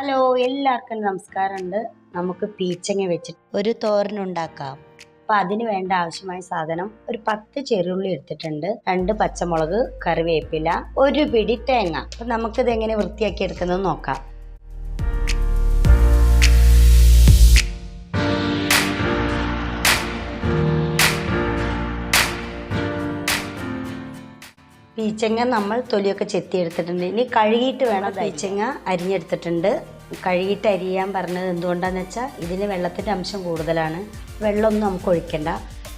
Hello എല്ലാവർക്കും നമസ്കാരമുണ്ട്. നമുക്ക് പീച്ചങ്ങ വെച്ചിട്ട് ഒരു തോരൻ ഉണ്ടാക്കാം അപ്പൊ അതിന് വേണ്ട ആവശ്യമായ സാധനം ഒരു പത്ത് ചെറുള്ളി എടുത്തിട്ടുണ്ട്. രണ്ട് പച്ചമുളക് കറിവേപ്പില ഒരു പിടി തേങ്ങ. അപ്പൊ നമുക്കിത് എങ്ങനെ വൃത്തിയാക്കി എടുക്കുന്നത് നോക്കാം. പീച്ചങ്ങ നമ്മൾ തൊലിയൊക്കെ ചെത്തിയെടുത്തിട്ടുണ്ട്. ഇനി കഴുകിയിട്ട് വേണം പീച്ചങ്ങ അരിഞ്ഞെടുത്തിട്ടുണ്ട്. കഴുകിയിട്ട് അരിയാൻ പറഞ്ഞത് എന്തുകൊണ്ടാന്ന് വെച്ചാൽ ഇതിന് വെള്ളത്തിന്റെ അംശം കൂടുതലാണ്. വെള്ളമൊന്നും നമുക്ക് ഒഴിക്കണ്ട.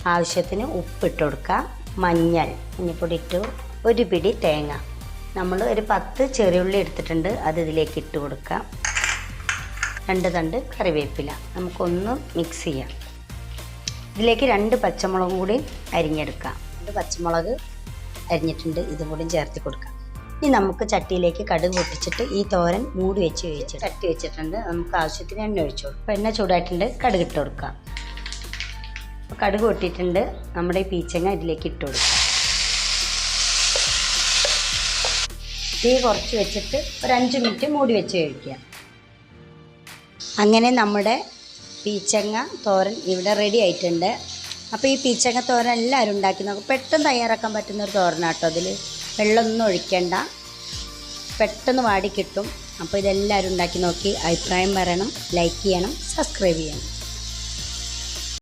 ആവശ്യത്തിന് ഉപ്പിട്ട് കൊടുക്കുക. മഞ്ഞൾ മഞ്ഞൾപ്പൊടി ഇട്ടു. ഒരു പിടി തേങ്ങ. നമ്മൾ ഒരു പത്ത് ചെറിയുള്ളി എടുത്തിട്ടുണ്ട്. അത് ഇതിലേക്ക് ഇട്ട് കൊടുക്കുക. രണ്ട് തണ്ട് കറിവേപ്പില. നമുക്കൊന്ന് മിക്സ് ചെയ്യാം. ഇതിലേക്ക് രണ്ട് പച്ചമുളകും കൂടി അരിഞ്ഞെടുക്കാം. രണ്ട് പച്ചമുളക് അരിഞ്ഞിട്ടുണ്ട് ഇതുകൂടി ചേർത്ത് കൊടുക്കാം. ഇനി നമുക്ക് ചട്ടിയിലേക്ക് കടുക് പൊട്ടിച്ചിട്ട് ഈ തോരൻ മൂടി വെച്ച് ഒഴിച്ച് ചട്ടി വെച്ചിട്ടുണ്ട്. നമുക്ക് ആവശ്യത്തിന് എണ്ണ ഒഴിച്ചു കൊടുക്കും. എണ്ണ ചൂടായിട്ടുണ്ട് കടുക് ഇട്ട് കൊടുക്കാം. കടുക് പൊട്ടിയിട്ടുണ്ട് നമ്മുടെ ഈ പീച്ചങ്ങ ഇതിലേക്ക് ഇട്ട് കൊടുക്കാം. തീ കുറച്ച് വെച്ചിട്ട് ഒരു അഞ്ച് മിനിറ്റ് മൂടി വെച്ച് കഴിക്കുക. അങ്ങനെ നമ്മുടെ പീച്ചങ്ങ തോരൻ ഇവിടെ റെഡി ആയിട്ടുണ്ട്. അപ്പോൾ ഈ പീച്ചങ്ങ തോരൻ എല്ലാവരും ഉണ്ടാക്കി നോക്കും. പെട്ടെന്ന് തയ്യാറാക്കാൻ പറ്റുന്ന ഒരു തോരനാട്ടോ അതിൽ വെള്ളമൊന്നും ഒഴിക്കണ്ട. പെട്ടെന്ന് വാടി കിട്ടും. അപ്പോൾ ഇതെല്ലാവരും ഉണ്ടാക്കി നോക്കി. അഭിപ്രായം പറയണം ലൈക്ക് ചെയ്യണം സബ്സ്ക്രൈബ് ചെയ്യണം.